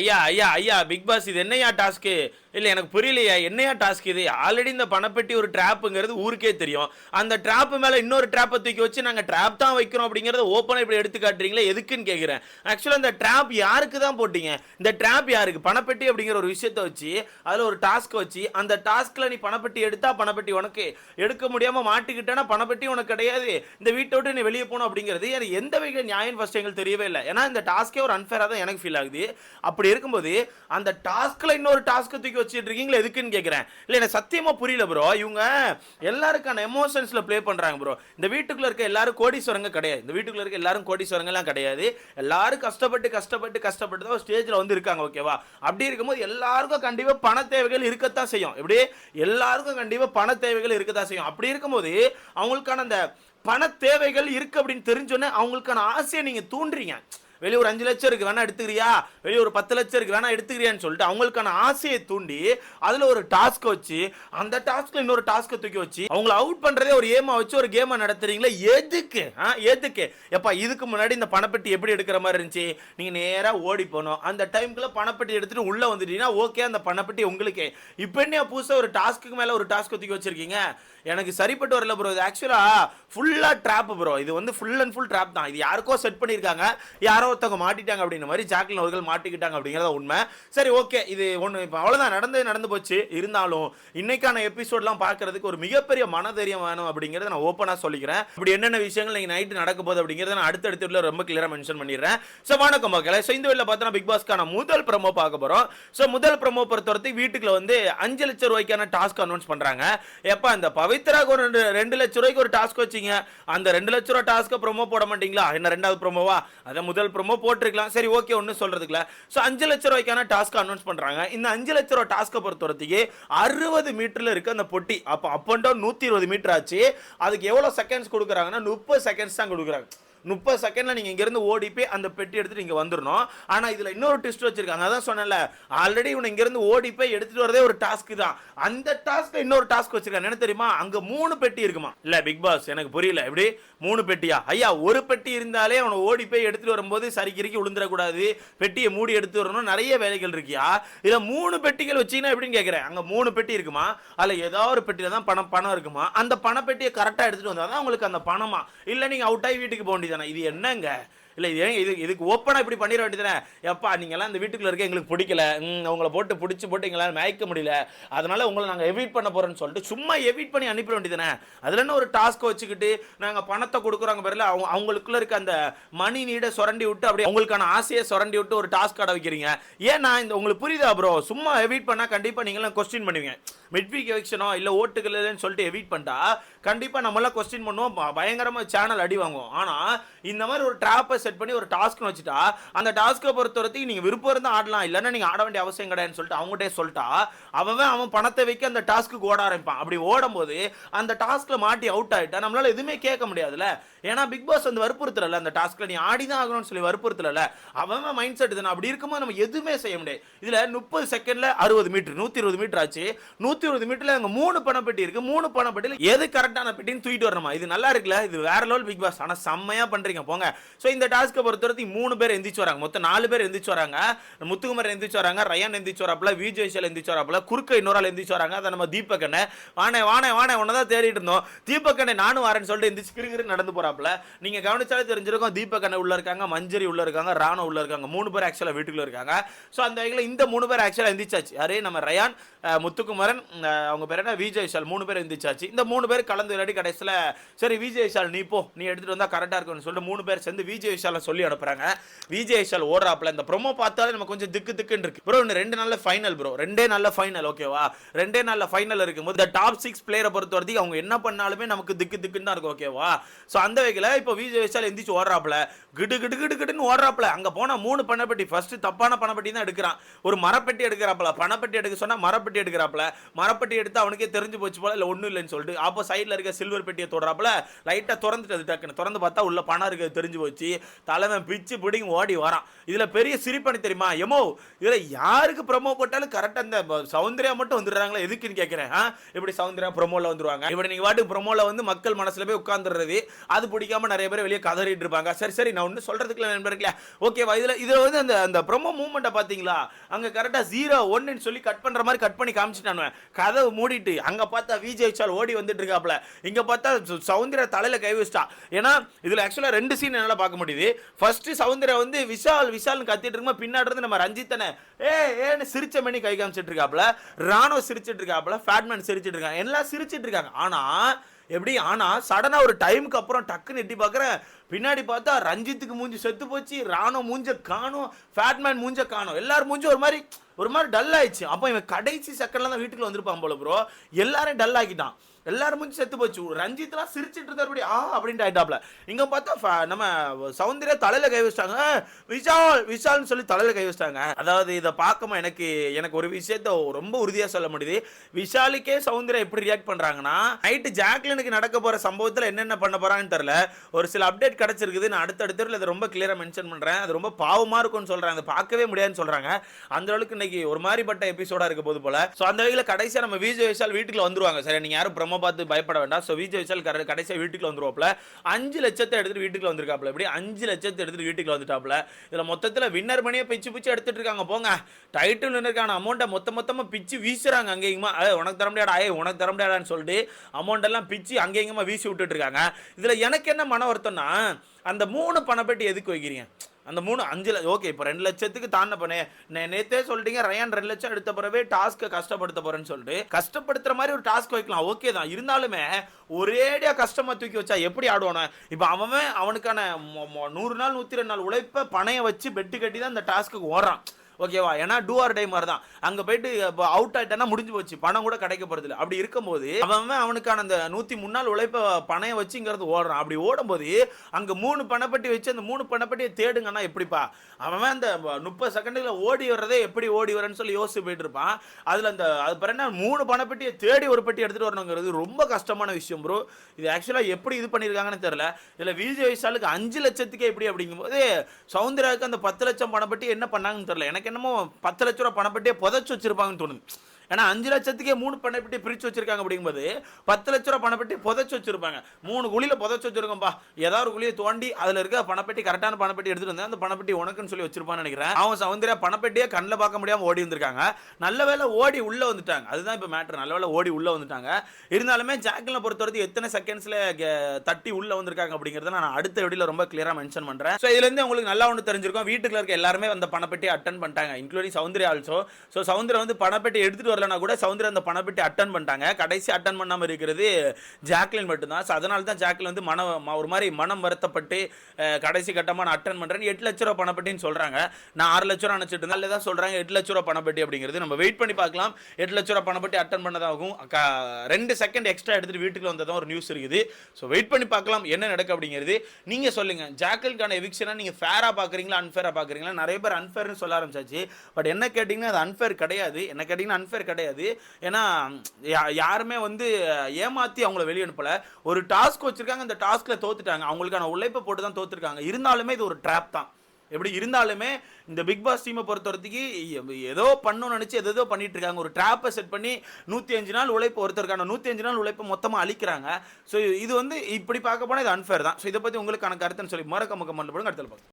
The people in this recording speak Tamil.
ஐயா ஐயா ஐயா பிக் பாஸ் இது என்னையா டாஸ்க்கு இல்லை எனக்கு புரியலையா என்னையா டாஸ்க் இது? ஆல்ரெடி இந்த பணப்பெட்டி ஒரு ட்ராப்புங்கிறது ஊருக்கே தெரியும். அந்த ட்ராப்பு மேலே இன்னொரு ட்ராப்பை தூக்கி வச்சு நாங்கள் ட்ராப் தான் வைக்கிறோம் அப்படிங்கிறத ஓப்பனாக இப்படி எடுத்து காட்டுறீங்களே எதுக்குன்னு கேட்குறேன் ஆக்சுவலாக இந்த ட்ராப் யாருக்கு தான் போட்டீங்க? இந்த ட்ராப் யாருக்கு? பணப்பெட்டி அப்படிங்கிற ஒரு விஷயத்தை வச்சு அதில் ஒரு டாஸ்க் வச்சு அந்த டாஸ்க்கில் நீ பணப்பெட்டி எடுத்தால் பணப்பெட்டி உனக்கு. எடுக்க முடியாமல் மாட்டிக்கிட்டேன்னா பணப்பெட்டி உனக்கு கிடையாது. இந்த வீட்டை விட்டு நீ வெளியே போகணும் அப்படிங்கிறது எனக்கு எந்த வகையில் நியாயம் ஃபஸ்ட் எங்களுக்கு தெரியவே இல்லை. ஏன்னா இந்த டாஸ்க்கே ஒரு அன்ஃபேராக தான் எனக்கு ஃபீல் ஆகுது. அப்படி இருக்கும்போது அந்த டாஸ்க்ல இன்னொரு டாஸ்க்கு தூக்கி வச்சுட்டு இருக்கீங்களா எதுக்குன்னு கேட்குறேன் இல்லை எனக்கு சத்தியமா புரியல ப்ரோ இவங்க எல்லாருக்கான எமோஷன்ஸ்ல ப்ளே பண்றாங்க ப்ரோ இந்த வீட்டுக்குள்ள இருக்க எல்லாரும் கோடீஸ்வரங்க கிடையாது. இந்த வீட்டுக்குள்ள இருக்க எல்லாரும் கோடீஸ்வரங்கெல்லாம் கிடையாது. எல்லாரும் கஷ்டப்பட்டு கஷ்டப்பட்டு கஷ்டப்பட்டு தான் ஸ்டேஜ்ல வந்து இருக்காங்க ஓகேவா அப்படி இருக்கும்போது எல்லாருக்கும் கண்டிப்பா பண தேவைகள் இருக்கத்தான் செய்யும். எப்படி? எல்லாருக்கும் கண்டிப்பா பண தேவைகள் இருக்கத்தான் செய்யும். அப்படி இருக்கும்போது அவங்களுக்கான அந்த பண தேவைகள் இருக்கு அப்படின்னு தெரிஞ்சோன்னே அவங்களுக்கான ஆசையை நீங்க தூண்டுறீங்க. வெளியே ஒரு அஞ்சு லட்சம் இருக்கு வேணா எடுத்துக்கிறியா? வெளியே ஒரு பத்து லட்சம் இருக்கு வேணா எடுத்துக்கிறியான்னு சொல்லிட்டு அவங்களுக்கான ஆசையை தூண்டி அதுல ஒரு டாஸ்க் வச்சு அந்த டாஸ்க்ல இன்னொரு டாஸ்க்கை தூக்கி வச்சு அவங்கள அவுட் பண்றதே ஒரு ஏமா வச்சு ஒரு கேமை நடத்துறீங்களா எதுக்கு? ஆ எதுக்கு? எப்பா இதுக்கு முன்னாடி இந்த பணப்பெட்டி எப்படி எடுக்கிற மாதிரி இருந்துச்சு? நீங்க நேரா ஓடி போனோம் அந்த டைம்க்குள்ள பணப்பெட்டி எடுத்துட்டு உள்ள வந்துட்டீங்கன்னா ஓகே அந்த பணப்பெட்டி உங்களுக்கு. இப்போ என்ன புதுசா ஒரு டாஸ்க்கு மேல ஒரு டாஸ்க் தூக்கி வச்சிருக்கீங்க? எனக்கு சரிப்பட்டு வரல ப்ரோ இது ஆக்சுவலா ஃபுல்லா ட்ராப் ப்ரோ இது வந்து ஃபுல் அண்ட் ஃபுல் ட்ராப் தான். இது யாருக்கோ செட் பண்ணியிருக்காங்க. யாரோ ஒருத்தவங்க மாட்டிட்டாங்க அப்படின்ற மாதிரி ஜாக்லின் அவர்கள் மாட்டிக்கிட்டாங்க அப்படிங்கிறத உண்மை. சரி ஓகே. இது ஒன்று இப்போ அவ்வளோதான் நடந்தே நடந்து போச்சு. இருந்தாலும் இன்னைக்கான எபிசோட்லாம் பார்க்கறதுக்கு ஒரு மிகப்பெரிய மனதைரியம் வேணும் அப்படிங்கிறத நான் ஓப்பனாக சொல்லிக்கிறேன். இப்படி என்னென்ன விஷயங்கள் நீங்கள் நைட்டு நடக்க போகுது அப்படிங்கிறத நான் அடுத்தடுத்த வீடியோல ரொம்ப கிளியராக மென்ஷன் பண்ணிடுறேன். ஸோ வணக்கம் மக்களே. ஸோ இந்த வீட்டில் பார்த்தோன்னா பிக் பாஸ்க்கான முதல் ப்ரமோ பார்க்க போகிறோம் ஸோ முதல் ப்ரமோ பொறுத்தவரைக்கும் வீட்டுக்குள்ள வந்து அஞ்சு லட்சம் ரூபாய்க்கான டாஸ்க் அனௌன்ஸ் பண்ணுறாங்க எப்போ அந்த பவித்ராக்கு ஒரு ரெண்டு ரெண்டு லட்ச ரூபாய்க்கு ஒரு டாஸ்க் வச்சிங்க. அந்த ரெண்டு லட்ச ரூபா டாஸ்க்கை ப்ரொமோ போட மாட்டீங்களா? என்ன ரெண்டாவது ப்ரொமோவா அதை முதல் ப்ரொமோ போட்டிருக்கலாம். சரி ஓகே ஒன்றும் சொல்றதுக்குல ஸோ அஞ்சு லட்ச ரூபாய்க்கான டாஸ்க் அனௌன்ஸ் பண்றாங்க. இந்த அஞ்சு லட்ச ரூபா டாஸ்க்கை பொறுத்தவரைக்கு அறுபது மீட்டர்ல இருக்க அந்த பொட்டி அப்போ அப் அண்ட் டவுன் நூற்றி இருபது மீட்டர் ஆச்சு. அதுக்கு எவ்வளோ செகண்ட்ஸ் கொடுக்குறாங்கன்னா முப்பது செகண்ட்ஸ் தான் கொடுக்குறாங்க. முப்பது செகண்ட்ல நீங்க இங்கிருந்து ஓடி போய் அந்த பெட்டி எடுத்துட்டு இங்க வந்துடணும் ஆனா இதுல இன்னொரு டிஸ்ட் வச்சிருக்காங்க. அதான் சொன்னேன்ல ஆல்ரெடி இவனை இங்கிருந்து ஓடி போய் எடுத்துட்டு வரதே ஒரு டாஸ்க் தான். அந்த டாஸ்க் இன்னொரு டாஸ்க் வச்சிருக்காங்க. என்ன தெரியுமா? அங்க மூணு பெட்டி இருக்குமா? இல்ல பிக் பாஸ் எனக்கு புரியல. எப்படி? மூணு பெட்டியா? ஐயா ஒரு பெட்டி இருந்தாலே அவனை ஓடி போய் எடுத்துட்டு வரும்போது சரிக்கிரிக்கி விழுந்துடக்கூடாது பெட்டியை மூடி எடுத்து வரணும். நிறைய வேலைகள் இருக்கியா? இதுல மூணு பெட்டிகள் வச்சீங்கன்னா எப்படின்னு கேட்குறேன் அங்க மூணு பெட்டி இருக்குமா? அதில் ஏதோ ஒரு பெட்டியில தான் பணம் பணம் இருக்குமா? அந்த பணப்பெட்டியை கரெக்டா எடுத்துட்டு வந்தா தான் உங்களுக்கு அந்த பணமா? இல்ல நீங்க அவுட் ஆகி வீட்டுக்கு போக வேண்டியதானே இது என்னங்க? இல்லை இது ஏன் இது இதுக்கு ஓப்பனாக இப்படி பண்ணிட வேண்டியதானே எப்பா நீங்கள்லாம் இந்த வீட்டுக்குள்ளே இருக்க எங்களுக்கு பிடிக்கல. அவங்கள போட்டு பிடிச்சி போட்டு எங்களால் மயக்க முடியல. அதனால் உங்களை நாங்கள் எவிட் பண்ண போகிறோன்னு சொல்லிட்டு சும்மா எவிட் பண்ணி அனுப்பிட வேண்டியதானே அதில் என்ன ஒரு டாஸ்க்கை வச்சுக்கிட்டு நாங்கள் பணத்தை கொடுக்குறாங்க பேரில் அவங்க அவங்களுக்குள்ள இருக்க அந்த மணி நீடை சுரண்டி விட்டு அப்படியே அவங்களுக்கான ஆசையை சுரண்டி விட்டு ஒரு டாஸ்க் கடை வைக்கிறீங்க ஏன்னா இந்த உங்களுக்கு புரியுதா ப்ரோ சும்மா எவிட் பண்ணால் கண்டிப்பாக நீங்களாம் கொஸ்டின் பண்ணுவீங்க. மிட்வீக் எவிக்ஷனோ இல்லை ஓட்டுகள் இல்லைன்னு சொல்லிட்டு எவிட் பண்ணிட்டா கண்டிப்பாக நம்மளாம் கொஸ்டின் பண்ணுவோம். பயங்கரமாக சேனல் அடி வாங்குவோம். ஆனால் இந்த மாதிரி ஒரு ட்ராப்பை செட் பண்ணி ஒரு டாஸ்க்னு வச்சுட்டா அந்த டாஸ்க்கை பொறுத்த வரைக்கும் நீங்கள் விருப்பம் இருந்தால் ஆடலாம் இல்லைன்னா நீங்கள் ஆட வேண்டிய அவசியம் கிடையாதுன்னு சொல்லிட்டு அவங்ககிட்டே சொல்லிட்டா அவன் அவன் பணத்தை வைக்க அந்த டாஸ்க்கு ஓட ஆரம்பிப்பான். அப்படி ஓடும்போது அந்த டாஸ்க்கில் மாட்டி அவுட் ஆகிட்டா நம்மளால் எதுவுமே கேட்க முடியாதுல்ல. ஏன்னா பிக் பாஸ் வந்து வற்புறுத்தல அந்த டாஸ்க்கில் நீ ஆடி தான் ஆகணும்னு சொல்லி வற்புறுத்தல அவன் மைண்ட் செட் தானே அப்படி இருக்கும்போது நம்ம எதுவுமே செய்ய முடியாது. இதில் முப்பது செகண்டில் அறுபது மீட்டர் நூற்றி இருபது மீட்டர் ஆச்சு. நூற்றி இருபது மீட்டரில் அங்கே மூணு பணப்பெட்டி இருக்குது மூணு பணப்பெட்டியில எது கரெக்டான பெட்டின்னு தூக்கிட்டு வரணுமா? இது நல்லா இருக்குல்ல? இது வேற லெவல் பிக் பாஸ் ஆனால் செம்மையாக பண்ணுறீங்க போங்க. ஸோ இந்த டாஸ்க்கை பொறுத்தவரைக்கும் மூணு பேர் எந்திரிச்சு வராங்க. மொத்தம் நாலு பேர் எந்திரிச்சு வராங்க. முத்துக்குமார் எந்திரிச்சு வராங்க. ரயான் எந்திரிச்சு வராப்புல. விஜய் எந்திரிச்சு வராப்புல. குறுக்க இன்னொரு ஆள் எந்திரிச்சு வராங்க. அதை நம்ம தீபக்கண்ணை வானே வானே வானே வானே உன்னதான் தேடிட்டு இருந்தோம். தீபக்கண்ணை நானும் வரேன்னு சொல்லிட்டு எந்திரிச்சு கிருகிரு நடந்து போறாப்புல. நீங்க கவனிச்சாலே தெரிஞ்சிருக்கும். தீபக்கண்ணை உள்ள இருக்காங்க. மஞ்சரி உள்ள இருக்காங்க. ராணோ உள்ள இருக்காங்க. மூணு பேர் ஆக்சுவலாக வீட்டுக்குள்ள இருக்காங்க. ஸோ அந்த வகையில் இந்த மூணு பேர் ஆக்சுவலாக எந்திரிச்சாச்சு. யாரே? நம்ம ரயான் முத்துக்குமரன் அவங்க பேர் என்ன? விஜய் விஷால் மூணு பேர் எந்திரிச்சாச்சு. இந்த மூணு பேர் கலந்து விளையாடி கடைசியில் சரி விஜய் விஷால் நீ போ. நீ எடுத்துகிட்டு வந்தால் கரெக்டாக இருக்கும்னு சொல்லிட்டு மூணு பேர் சேர்ந்து விஜய் விஷாலை சொல்லி அனுப்புறாங்க. விஜய் விஷால் ஓடுறாப்புல. இந்த ப்ரோமோ பார்த்தாலே நம்ம கொஞ்சம் திக்கு திக்குன்னு இருக்கு. ப்ரோ இன்னும் ரெண்டு நாளில் ஃபைனல் ப்ரோ ரெண்டே நல்ல ஃபைனல் ஓகேவா ரெண்டே நாளில் ஃபைனல் இருக்கும்போது இந்த டாப் சிக்ஸ் பிளேயரை பொறுத்த வரைக்கும் அவங்க என்ன பண்ணாலுமே நமக்கு திக்கு திக்குன்னு தான் இருக்கும் ஓகேவா ஸோ அந்த வகையில் இப்போ விஜய் விஷால் எந்திரிச்சு ஓடுறாப்புல. கிடு கிடு கிடு கிடுன்னு ஓடுறாப்புல. அங்கே போனால் மூணு பணப்பெட்டி. ஃபர்ஸ்ட் தப்பான பணப்பெட்டி தான் எடுக்கிறான். ஒரு மரப்பெட்டி எடுக்கிறாப்புல. பணப்பெட்டி எடுக்க சொன்னால் மரப்பெட்டி எடுக்கிறாப்புல. மரப்பெட்டி எடுத்து அவனுக்கே தெரிஞ்சு போச்சு போல இல்லை ஒன்றும் இல்லைன்னு சொல்லிட்டு அப்போ சைடில் இருக்க சில்வர் பெட்டியை தொடராப்பில் லைட்டாக திறந்துட்டு அது டக்குன்னு திறந்து பார்த்தா உள்ள பணம் இருக்கிறது தெரிஞ்சு போச்சு. தலைவன் பிச்சு பிடிங்க ஓடி வரான். இதில் பெரிய சிரிப்பணி தெரியுமா? எமோ இதில் யாருக்கு ப்ரொமோ போட்டாலும் கரெக்டாக இந்த சௌந்தர்யா மட்டும் வந்துடுறாங்களா? எதுக்குன்னு கேட்குறேன் இப்படி சௌந்தர்யா ப்ரொமோவில் வந்துருவாங்க? இப்படி நீங்கள் வாட்டுக்கு ப்ரொமோவில் வந்து மக்கள் மனசில் போய் உட்காந்துடுறது அது பிடிக்காம நிறைய பேர் வெளியே கதறிட்டு இருப்பாங்க. சரி சரி நான் ஒன்று சொல்கிறதுக்குள்ள நண்பர்களே ஓகேவா இதில் இதில் வந்து அந்த அந்த ப்ரொமோ மூமெண்ட்டை பார்த்தீங்களா அங்கே கரெக்டாக ஜீரோ ஒன்றுன்னு சொல்லி கட் பண்ணுற மாதிரி கட் பண்ணி காமிச்சிட்டானு கதவு மூடிட்டு அங்கே பார்த்தா விஜய் விஷால் ஓடி வந்துட்டு இருக்காப்ல இங்க பார்த்தா சு- சௌந்தர்யா தலையில கை வச்சிட்டா. ஏன்னா இதுல ஆக்சுவலா ரெண்டு சீன் என்னால பார்க்க முடியுது. ஃபர்ஸ்ட் சௌந்தர்யா வந்து விஷால் விஷால்னு கத்திட்டு இருக்கும்போது பின்னாடி நம்ம ரஞ்சித்தனை ஏ ஏன்னு சிரிச்ச மணி கை காமிச்சிட்டு இருக்காப்ல ராணோ சிரிச்சிட்டு இருக்காப்ல ஃபேட்மேன் சிரிச்சிட்டு இருக்காங்க. எல்லாம் சிரிச்சிட்டு இருக்காங்க. ஆனா எப்படி ஆனா சடனா ஒரு டைமுக்கு அப்புறம் டக்குன்னு எட்டி பார்க்குறேன் பின்னாடி பார்த்தா ரஞ்சித்துக்கு மூஞ்சி செத்து போச்சு. ராணோ மூஞ்ச காணும். ஃபேட்மேன் மூஞ்ச காணும். எல்லாரும் மூஞ்சி ஒரு மாதிரி ஒரு மாதிரி டல் ஆயிடுச்சு. அப்போ இவன் கடைசி செகண்ட்ல தான் வீட்டுக்குள்ள வந்திருப்பான் போல ப்ரோ எல்லாரும் டல் ஆக்கிட்டான். எல்லாரும் முடிஞ்சு செத்து போச்சு. ரஞ்சித்லாம் சிரிச்சிட்டு இருந்தாரு ஆ அப்படின்ட்டு ஆயிட்டாப்ல. இங்க பார்த்தா ஃப- நம்ம சௌந்தர்யா தலையில கை வச்சிட்டாங்க. விஷால் விஷால்னு சொல்லி தலையில கை வச்சிட்டாங்க. அதாவது இதை பார்க்கமா எனக்கு எனக்கு ஒரு விஷயத்த ரொம்ப உறுதியா சொல்ல முடியுது. விஷாலுக்கே சௌந்தர்யா எப்படி ரியாக்ட் பண்றாங்கன்னா நைட்டு ஜாக்லினுக்கு நடக்க போற சம்பவத்துல என்னென்ன பண்ண போறான்னு தெரியல. ஒரு சில அப்டேட் கிடைச்சிருக்குது. நான் அடுத்த அடுத்த இதை ரொம்ப கிளியரா மென்ஷன் பண்றேன். அது ரொம்ப பாவமா இருக்கும்னு சொல்றாங்க. அதை பார்க்கவே முடியாதுன்னு சொல்றாங்க. அந்த அளவுக்கு இன்னைக்கு ஒரு மாதிரிப்பட்ட எபிசோடா இருக்க போது போல. சோ அந்த வகையில கடைசியா நம்ம விஜய் விஷால் வீட்டுக்குள்ள வந்துருவாங்க. சரி நீங்க யாரும் நம்ம பார்த்து பயப்பட வேண்டாம். ஸோ விஜய் விஷால் கர- கடைசியாக வீட்டுக்குள்ள வந்துருவாப்ல அஞ்சு லட்சத்தை எடுத்துட்டு வீட்டுக்குள்ள வந்திருக்காப்ல எப்படி அஞ்சு லட்சத்தை எடுத்துட்டு வீட்டுக்குள்ள வந்துட்டாப்ல இதில் மொத்தத்தில் வின்னர் மணியை பிச்சு பிச்சு எடுத்துட்டு இருக்காங்க. போங்க. டைட்டில் வின்னருக்கான அமௌண்ட்டை மொத்த மொத்தமாக பிச்சு வீசுறாங்க அங்கேயுமா "ஏய், உனக்கு தர முடியாடா. ஆயே உனக்கு தர முடியாடான்னு சொல்லிட்டு அமௌண்ட் எல்லாம் பிச்சு அங்கேயுமா வீசி விட்டுட்டு இருக்காங்க. இதில் எனக்கு என்ன மன வருத்தம்னா அந்த மூணு பணப்பெட்டி எதுக்கு வைக்கிறீங்க? அந்த மூணு அஞ்சு லட்சம் ஓகே இப்போ ரெண்டு லட்சத்துக்கு தாண்ட பண்ணே நேத்தே சொல்லிட்டீங்க ரயான் ரெண்டு லட்சம் எடுத்த பிறவே டாஸ்க்கை கஷ்டப்படுத்த போறேன்னு சொல்லிட்டு கஷ்டப்படுத்துற மாதிரி ஒரு டாஸ்க் வைக்கலாம். ஓகே தான். இருந்தாலுமே ஒரேடியா கஷ்டமா தூக்கி வச்சா எப்படி ஆடுவானே? இப்போ அவன் அவனுக்கான மொ- மொ- நூறு நாள் நூத்தி ரெண்டு நாள் உழைப்ப பணைய வச்சு பெட்டு கட்டி தான் அந்த டாஸ்க்கு ஓடுறான். ஓகேவா? ஏன்னா டூ ஆர் டை மாதிரி தான் அங்கே போயிட்டு அவுட் ஆகிட்டேன்னா முடிஞ்சு போச்சு. பணம் கூட கிடைக்க போகிறது அப்படி இருக்கும்போது அவன் அவன் அவனுக்கான அந்த நூற்றி முன்னாள் உழைப்ப பணைய வச்சுங்கிறது ஓடுறான். அப்படி ஓடும்போது அங்கே மூணு பணப்பட்டி வச்சு அந்த மூணு பணப்பட்டியை தேடுங்கன்னா எப்படிப்பா? அவன் அந்த முப்பது செகண்டில் ஓடி வர்றதே எப்படி ஓடி வரேன்னு சொல்லி யோசிச்சு போயிட்டு இருப்பான். அதில் அந்த அது பிறகு என்ன மூணு பணப்பட்டியை தேடி ஒரு பெட்டி எடுத்துகிட்டு வரணுங்கிறது ரொம்ப கஷ்டமான விஷயம் ப்ரோ இது ஆக்சுவலாக எப்படி இது பண்ணியிருக்காங்கன்னு தெரியல. இதில் விஜய் விஷாலுக்கு அஞ்சு லட்சத்துக்கே எப்படி அப்படிங்கும்போது சவுந்தராவுக்கு அந்த பத்து லட்சம் பணப்பட்டி என்ன பண்ணாங்கன்னு தெரில எனக்கு என்னமோ பத்து லட்ச ரூபா பணப்பட்டே புதைச்சி வச்சிருப்பாங்கன்னு தோணுது. ஏன்னா அஞ்சு லட்சத்துக்கே மூணு பணப்பட்டி பிரித்து வச்சிருக்காங்க அப்படிங்கும்போது பத்து லட்ச ரூபா பணப்பட்டி புதைச்சி வச்சிருப்பாங்க. மூணு குழியில் புதைச்சி வச்சிருக்கோம்பா. ஏதாவது ஒரு குழியை தோண்டி அதில் இருக்க பணப்பட்டி கரெக்டான பணப்பட்டி எடுத்துகிட்டு வந்தேன் அந்த பணப்பட்டி உனக்குன்னு சொல்லி வச்சிருப்பான்னு நினைக்கிறேன். அவன் சௌந்தர்யா பணப்பட்டியே கண்ணில் பார்க்க முடியாமல் ஓடி வந்திருக்காங்க. நல்ல வேளை ஓடி உள்ளே வந்துட்டாங்க. அதுதான் இப்போ மேட்ரு நல்ல வேளை ஓடி உள்ளே வந்துட்டாங்க. இருந்தாலுமே ஜாக்கில் பொறுத்தவரைக்கும் எத்தனை செகண்ட்ஸில் தட்டி உள்ளே வந்திருக்காங்க அப்படிங்கறத நான் அடுத்த வீடியோவில் ரொம்ப கிளியராக மென்ஷன் பண்ணுறேன் ஸோ இதுலேருந்து உங்களுக்கு நல்லா ஒன்று தெரிஞ்சிருக்கும். வீட்டுக்குள்ள இருக்க எல்லாருமே அந்த பணப்பட்டி அட்டன் பண்ணிட்டாங்க including Soundarya also so Soundarya வந்து பணப்பட்டி எடுத்துட்டு வரலனா கூட சவுந்தர் அந்த பணப்பட்டி அட்டன் பண்ணிட்டாங்க. கடைசி அட்டன் பண்ணாமல் இருக்கிறது ஜாக்லின் மட்டும்தான். ஸோ அதனால தான் ஜாக்லின் வந்து மன ஒரு மாதிரி மனம் வருத்தப்பட்டு கடைசி கட்டமாக நான் அட்டன் பண்ணுறேன் எட்டு லட்ச ரூபா பணப்பட்டின்னு சொல்றாங்க. நான் ஆறு லட்ச ரூபா நினைச்சிட்டு இருந்தால் தான் சொல்கிறாங்க எட்டு லட்ச ரூபா பணப்பட்டி அப்படிங்கிறது. நம்ம வெயிட் பண்ணி பார்க்கலாம். எட்டு லட்ச ரூபா பணப்பட்டி அட்டன் பண்ணதாகும் க- ரெண்டு செகண்ட் எக்ஸ்ட்ரா எடுத்துகிட்டு வீட்டுக்கு வந்ததும் ஒரு நியூஸ் இருக்குது. ஸோ வெயிட் பண்ணி பார்க்கலாம் என்ன நடக்கு அப்படிங்கிறது. நீங்கள் சொல்லுங்க. ஜாக்கலுக்கான எவிக்ஷனாக நீங்கள் ஃபேராக பார்க்குறீங்களா அன்ஃபேராக பார்க்குறீங்களா? நிறைய பேர் அன்ஃபேர்னு சொல்ல ஆரம்பிச்சாச்சு. பட் என்ன கேட்டிங்கன்னா அது அன்ஃபேர் கிடையாது. என்ன கேட்டிங்கன்னா அன்ஃபேர் கிடையாது. ஏன்னா யா- யாருமே வந்து ஏமாத்தி அவங்கள வெளியனுப்பல ஒரு டாஸ்க் வச்சிருக்காங்க அந்த டாஸ்கில் தோத்துட்டாங்க. அவங்களுக்கான உழைப்பை போட்டு தான் தோத்துருக்காங்க. இருந்தாலுமே இது ஒரு ட்ராப் தான். எப்படி இருந்தாலுமே இந்த பிக் பாஸ் டீமை பொறுத்த வரைக்கும் ஏதோ பண்ணணும்னு நினச்சி எதோ பண்ணிட்டு இருக்காங்க. ஒரு ட்ராப்பை செட் பண்ணி நூற்றி அஞ்சு நாள் உழைப்பு ஒருத்தருக்கான நூற்றி அஞ்சு நாள் உழைப்பை மொத்தமாக அழிக்கிறாங்க. ஸோ இது வந்து இப்படி பார்க்க போனால் இது அன்ஃபேர் தான். ஸோ இதை பற்றி உங்களுக்கான கருத்துன்னு சொல்லி மறக்க கமெண்ட் பண்ணுங்க. அடுத்த பார்க்கலாம்